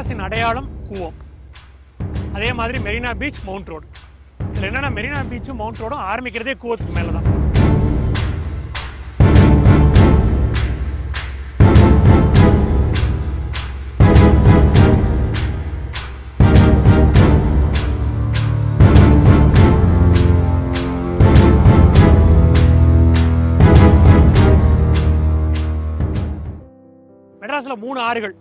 மெட்ராஸின் அடையாளம் கூவம். அதே மாதிரி மெரினா பீச் மவுண்ட் ரோடு. இதில் என்னென்னா மெரினா பீச்சும் மவுண்ட் ரோடும் ஆரம்பிக்கிறதே கூவத்துக்கு மேலே தான் மெட்ராஸில் மூணு ஆறுகள்.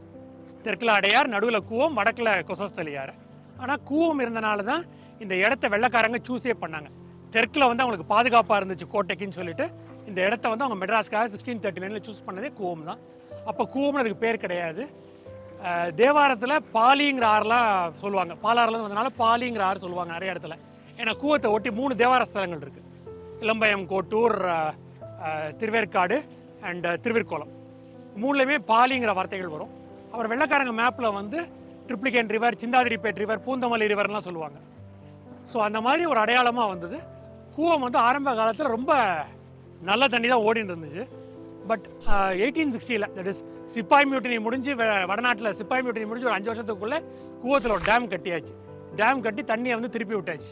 தெற்கில் அடையார் நடுவில் கூவம் வடக்கில் கொசஸ்தலியார் ஆனால் கூவம் இருந்தனால தான் இந்த இடத்த வெள்ளைக்காரங்க சூஸே பண்ணாங்க. தெற்கில் வந்து அவங்களுக்கு பாதுகாப்பாக இருந்துச்சு கோட்டைக்குன்னு சொல்லிட்டு. இந்த இடத்த வந்து அவங்க மெட்ராஸ்க்காக சிக்ஸ்டீன் தேர்ட்டி நைனில் சூஸ் பண்ணதே கூவம் தான். அப்போ கூவம்னு அதுக்கு பேர் கிடையாது. தேவாரத்தில் பாலிங்கிற ஆறுலாம் சொல்லுவாங்க. பாலாறுல வந்தனால பாலிங்கிற ஆறு சொல்லுவாங்க நிறைய இடத்துல. ஏன்னா கூவத்தை ஒட்டி மூணு தேவார ஸ்தலங்கள் இருக்குது இளம்பயம் கோட்டூர் திருவேற்காடு அண்ட் திருவிற்கோலம் மூணுலேயுமே பாலிங்கிற வார்த்தைகள் வரும். அவர் வெள்ளக்காரங்க மேப்பில் வந்து ட்ரிப்ளிகேன் ரிவர் சிந்தாதிரிப்பேட் ரிவர் பூந்தமல்லி ரிவர்லாம் சொல்லுவாங்க. ஸோ அந்த மாதிரி ஒரு அடையாளமாக வந்தது. கூவம் வந்து ஆரம்ப காலத்தில் ரொம்ப நல்ல தண்ணி தான் ஓடிட்டு இருந்துச்சு பட் எயிட்டீன் சிக்ஸ்டியில் தட் இஸ் சிப்பாய் மியூட்டினி முடிஞ்சு வடநாட்டில் சிப்பாய் மியூட்டினி முடிஞ்சு ஒரு அஞ்சு வருஷத்துக்குள்ளே கூவத்தில் ஒரு டேம் கட்டியாச்சு. டேம் கட்டி தண்ணியை வந்து திருப்பி விட்டாச்சு.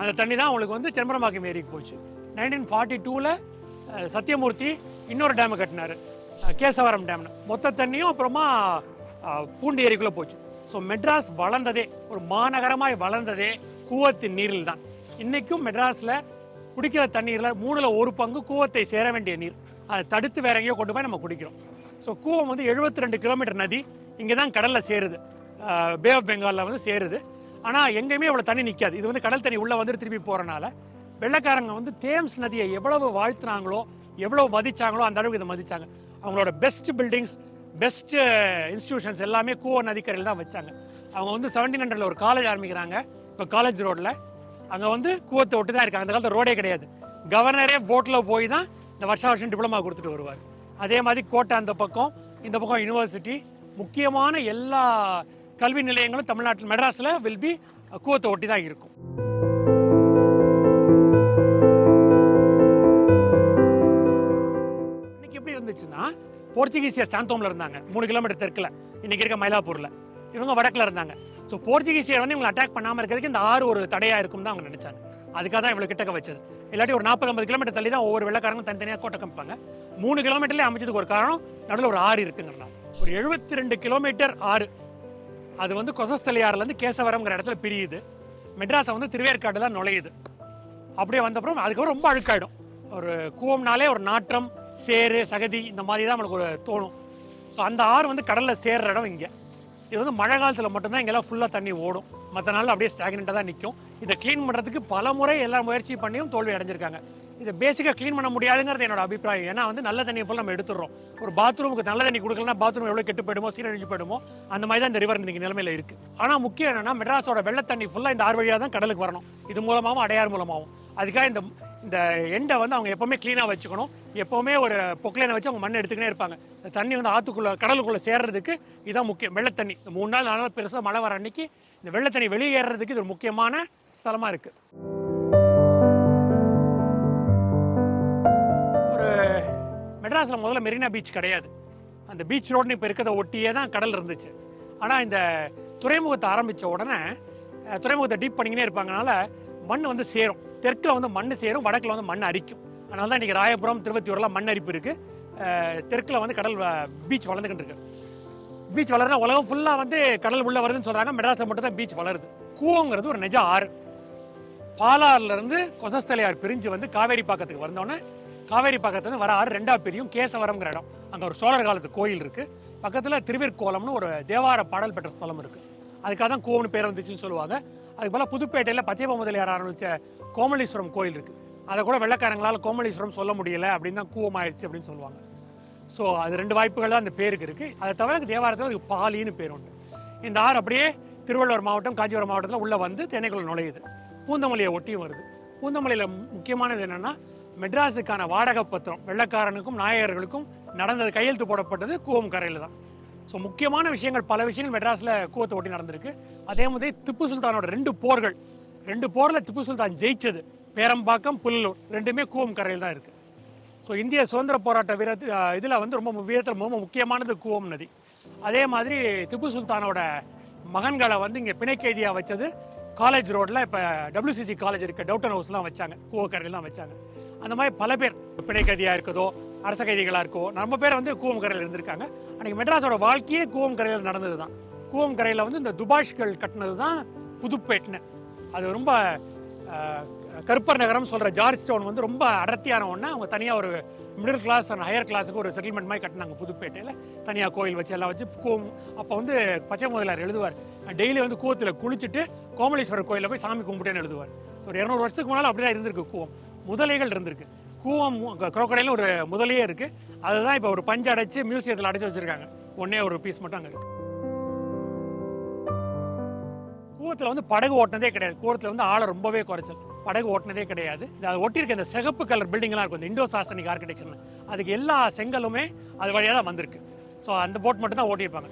அந்த தண்ணி தான் அவங்களுக்கு வந்து செம்பரமாக்கம் ஏரிக்கு போச்சு. நைன்டீன் ஃபார்ட்டி டூவில் சத்தியமூர்த்தி இன்னொரு டேமை கட்டினார். கேசவரம் டேம்னு மொத்த தண்ணியும் அப்புறமா அஹ், பூண்டி ஏரிக்குள்ளே போச்சு. ஸோ மெட்ராஸ் வளர்ந்ததே ஒரு மாநகரமாய் வளர்ந்ததே கூவத்தின் நீரில் தான். இன்றைக்கும் மெட்ராஸில் குடிக்கிற தண்ணீரில் மூணில் ஒரு பங்கு கூவத்தை சேர வேண்டிய நீர். அதை தடுத்து வேற எங்கேயோ கொண்டு போய் நம்ம குடிக்கிறோம். ஸோ கூவம் வந்து 72 ரெண்டு கிலோமீட்டர் நதி இங்கே தான் கடலில் சேருது. பே ஆஃப் பெங்காலில் வந்து சேருது. ஆனால் எங்கேயுமே இவ்வளோ தண்ணி நிற்காது இது வந்து கடல் தண்ணி உள்ளே வந்து திருப்பி போகிறனால வெள்ளைக்காரங்க வந்து தேம்ஸ் நதியை எவ்வளவு வாழ்த்துனாங்களோ எவ்வளவு மதிச்சாங்களோ அந்த அளவுக்கு இதை மதிச்சாங்க. அவங்களோட பெஸ்ட் பில்டிங்ஸ் பெஸ்ட் இன்ஸ்டிடியூஷன்ஸ் எல்லாமே கூவ நதிக்கரையில் தான் வச்சாங்க. அவங்க வந்து செவன்டீன் ஹண்ட்ரட்ல ஒரு காலேஜ் ஆரம்பிக்கிறாங்க இப்போ காலேஜ் ரோட்டில் அங்கே வந்து கூவத்தை விட்டு தான் இருக்காங்க. அந்த காலத்தில் ரோடே கிடையாது. கவர்னரே போட்டில் போய் தான் இந்த வருஷ வருஷம் டிப்ளமா கொடுத்துட்டு வருவார். அதே மாதிரி கோட்டை அந்த பக்கம் இந்த பக்கம் யூனிவர்சிட்டி முக்கியமான எல்லா கல்வி நிலையங்களும் தமிழ்நாட்டில் மெட்ராஸில் வில் பி கூவத்தை ஒட்டி தான் இருக்கும். போர்ச்சுகீசியர் சாந்தோமில் இருந்தாங்க. மூணு கிலோமீட்டர் தெற்கில். இன்றைக்கி இருக்க மயிலாப்பூரில். இவங்க வடக்கில் இருந்தாங்க. ஸோ போர்ச்சுகீசியர் வந்து இவங்களை அட்டாக் பண்ணாமல் இருக்கிறதுக்கு இந்த ஆறு ஒரு தடையா இருக்கும் தான் அவங்க நினச்சாங்க. அதுக்காக தான் இவ்வளோ கிட்டக்க வச்சது. இல்லாட்டி ஒரு நாற்பது ஐம்பது கிலோமீட்டர் தள்ளி தான் ஒவ்வொரு வெள்ளக்காரங்களும் தனித்தனியாக கோட்டை கம்பிப்பாங்க மூணு கிலோமீட்டர்லேயே அமைச்சதுக்கு ஒரு காரணம் நடுவில் ஒரு ஆறு இருக்குங்கிறனா ஒரு எழுபத்தி ரெண்டு கிலோமீட்டர் ஆறு. அது வந்து கொசஸ்தலியாறுலேருந்து கேசவரம்ங்கிற இடத்துல பிரியுது. மெட்ராஸை வந்து திருவேற்காடு தான் நுழையுது. அப்படியே வந்தப்புறம் அதுக்கப்புறம் ரொம்ப அழுக்காயிடும். ஒரு கூவம்னாலே ஒரு நாற்றம் சேறு சகதி இந்த மாதிரி தான் நம்மளுக்கு ஒரு தோணும். ஸோ அந்த ஆறு வந்து கடலில் சேர்ற இடம் இங்கே. இது வந்து மழை காலத்தில் மட்டும்தான் இங்கெல்லாம் ஃபுல்லாக தண்ணி ஓடும். மற்ற நாளில் அப்படியே ஸ்டாக்னெண்ட்டாக தான் நிற்கும் இதை க்ளீன் பண்ணுறதுக்கு பல முறை எல்லா முயற்சி பண்ணியும் தோல்வி அடைஞ்சிருக்காங்க. இதை பேசிக்காக க்ளீன் பண்ண முடியாதுங்கிறது என்னோட அபிப்பிராயம். ஏன்னா வந்து நல்ல தண்ணியை ஃபுல் நம்ம எடுத்துடுறோம். ஒரு பாத்ரூமுக்கு நல்ல தண்ணி கொடுக்கலன்னா பாத்ரூம் எவ்வளோ கெட்டு போயிடுமோ சீரழிஞ்சு போயிடுமோ அந்த மாதிரி தான் இந்த ரிவர் இன்றைக்கி நிலைமையில இருக்குது ஆனால் முக்கியம் என்னன்னா மெட்ராஸோட வெள்ள தண்ணி ஃபுல்லாக இந்த ஆறு வழியாக தான் கடலுக்கு வரணும். இது மூலமாகவும் அடையார் மூலமாகவும் அதுக்காக இந்த இந்த எண்டை வந்து அவங்க எப்போவுமே க்ளீனாக வச்சுக்கணும். எப்போவுமே ஒரு பொக்லைனை வச்சு அவங்க மண் எடுத்துக்கிட்டே இருப்பாங்க. இந்த தண்ணி வந்து ஆற்றுக்குள்ளே கடலுக்குள்ளே சேர்றதுக்கு இதான் முக்கியம். வெள்ளை தண்ணி. இந்த மூணு நாள் நாலு நாள் பெருசாக மழை வர அன்னைக்கு இந்த வெள்ளை தண்ணி வெளியேறதுக்கு இது ஒரு முக்கியமான ஸ்தலமாக இருக்குது ஒரு மெட்ராஸில் முதல்ல மெரினா பீச் கிடையாது. அந்த பீச் ரோடுன்னு இப்போ இருக்கிறத ஒட்டியே தான் கடல் இருந்துச்சு. ஆனால் இந்த துறைமுகத்தை ஆரம்பித்த உடனே துறைமுகத்தை டீப் பண்ணிக்கினே இருப்பாங்கனால மண் வந்து சேரும். தெற்கில் வந்து மண் சேரும் வடக்கில் வந்து மண் அரிக்கும். அதனால தான் இன்றைக்கி ராயபுரம் திருவத்தியூர்லாம் மண் அரிப்பு இருக்குது தெற்கில் வந்து கடல் பீச் வளர்ந்துக்கிட்டு இருக்கு. பீச் வளர்றா உலகம் ஃபுல்லாக வந்து கடல் உள்ள வருதுன்னு சொல்கிறாங்க மெட்ராஸில் மட்டும் தான் பீச் வளருது. கூவங்கிறது ஒரு நிஜ ஆறு. பாலாறுல இருந்து கொசஸ்தலையார் பிரிஞ்சு வந்து காவேரி பாக்கத்துக்கு வந்தோடனே காவேரி பாக்கத்துல வர ஆறு ரெண்டா பிரியும். கேசவரம்ங்கிற இடம். அங்கே ஒரு சோழர் காலத்து கோயில் இருக்குது பக்கத்தில் திருவிற்கோலம்னு ஒரு தேவார பாடல் பெற்ற ஸ்தலம் இருக்குது அதுக்காக தான் கூவம்னு பேர் வந்துச்சுன்னு சொல்லுவாங்க. அதுக்கு போல புதுப்பேட்டையில் பச்சைப்ப முதலியார் ஆரம்பித்த கோமலீஸ்வரம் கோயில் இருக்குது அதை கூட வெள்ளக்காரங்களால் கோமலீஸ்வரம் சொல்ல முடியலை அப்படின்னு தான் கூவம் ஆயிடுச்சு அப்படின்னு சொல்லுவாங்க. ஸோ அது ரெண்டு வாய்ப்புகள் தான் அந்த பேருக்கு இருக்குது அதை தவிர தேவாரத்தில் அதுக்கு பாலின்னு பேர் உண்டு. இந்த ஆறு அப்படியே திருவள்ளூர் மாவட்டம் காஞ்சிபுரம் மாவட்டத்தில் உள்ளே வந்து தென்னைக்குள்ள நுழையுது. பூந்தமல்லியை ஒட்டியும் வருது. பூந்தமல்லியில் முக்கியமானது என்னென்னா மெட்ராஸுக்கான வாடகை பத்திரம் வெள்ளக்காரனுக்கும் நாயகர்களுக்கும் நடந்தது கையெழுத்து போடப்பட்டது கூவம் கரையில் தான். ஸோ முக்கியமான விஷயங்கள் பல விஷயங்கள் மெட்ராஸில் கூவத்தை ஒட்டி நடந்திருக்கு. அதே மாதிரி திப்பு சுல்தானோட ரெண்டு போர்கள் ரெண்டு போரில் திப்பு சுல்தான் ஜெயிச்சது. பேரம்பாக்கம் புல்லூர். ரெண்டுமே கூவம் கரையில் தான் இருக்குது ஸோ இந்திய சுதந்திர போராட்ட வீர இதில் வந்து ரொம்ப வீரத்தில் ரொம்ப முக்கியமானது கூவம் நதி. அதே மாதிரி திப்பு சுல்தானோட மகன்களை வந்து இங்கே பிணைக்கைதியாக வச்சது காலேஜ் ரோட்டில் இப்போ டபிள்யூசிசி காலேஜ் இருக்க டவுட்டன் ஹவுஸ்லாம் வச்சாங்க. கூவக்கரையெல்லாம் வச்சாங்க. அந்த மாதிரி பல பேர் பிணைக்கைதியாக இருக்கதோ அரச கைதிகளாக இருக்கோ நம்ம பேர் வந்து கூவம் கரையில் இருந்திருக்காங்க. அன்றைக்கி மெட்ராஸோட வாழ்க்கையே கூவம் கரையில் நடந்தது தான் கூவம் கரையில் வந்து இந்த துபாஷ்கள் கட்டினது தான் புதுப்பேட்னு அது ரொம்ப கருப்பர் நகரம் சொல்கிற ஜார்ஜ் டவுன் வந்து ரொம்ப அடர்த்தியான ஒன்று அவங்க தனியாக ஒரு மிடில் கிளாஸ் அண்ட் ஹையர் கிளாஸுக்கு ஒரு செட்டில்மெண்ட் மாதிரி கட்டினாங்க புதுப்பேட்டையில். தனியாக கோயில் வச்சு எல்லாம் வச்சு கூவம் அப்போ வந்து பச்சை முதலார் எழுதுவார். டெய்லி வந்து கூவத்தில் குளிச்சுட்டு கோமலேஸ்வரர் கோயிலில் போய் சாமி கும்பிட்டேன்னு எழுதுவார். ஸோ ஒரு இரநூறு வருஷத்துக்கு முன்னால் அப்படியே இருந்திருக்கு கூவம். முதலைகள் இருந்திருக்கு. கூவம் குரோக்கடையில் ஒரு முதலையே இருக்குது அதுதான் இப்போ ஒரு பஞ்சு அடைச்சி மியூசியத்தில் அடைச்சி வச்சுருக்காங்க. ஒன்றே ஒரு பீஸ் மட்டும் அங்கே இருக்குது கூவத்தில் வந்து படகு ஓட்டினதே கிடையாது. கூவத்தில் வந்து ஆழம் ரொம்பவே குறைச்சல். படகு ஓட்டினதே கிடையாது. இது அது ஒட்டியிருக்க இந்த சிகப்பு கலர் பில்டிங்லாம் இருக்கும். இந்த இண்டோ சாசனிக் ஆர்கிடெக்சர்னு அதுக்கு எல்லா செங்கலுமே அது வழியாக தான் வந்திருக்கு. ஸோ அந்த போட் மட்டும் தான் ஓட்டியிருப்பாங்க.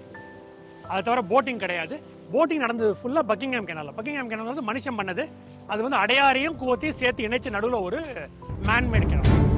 அது தவிர போட்டிங் கிடையாது. போட்டிங் நடந்தது ஃபுல்லாக பக்கிங்ஹாம் கேனல் பக்கிங்ஹாம் கேனல் வந்து மனுஷன் பண்ணது. அது வந்து அடையாரையும் கூவத்தையும் சேர்த்து இணைச்சு நடுவில் ஒரு மேன்மேட் கிணறு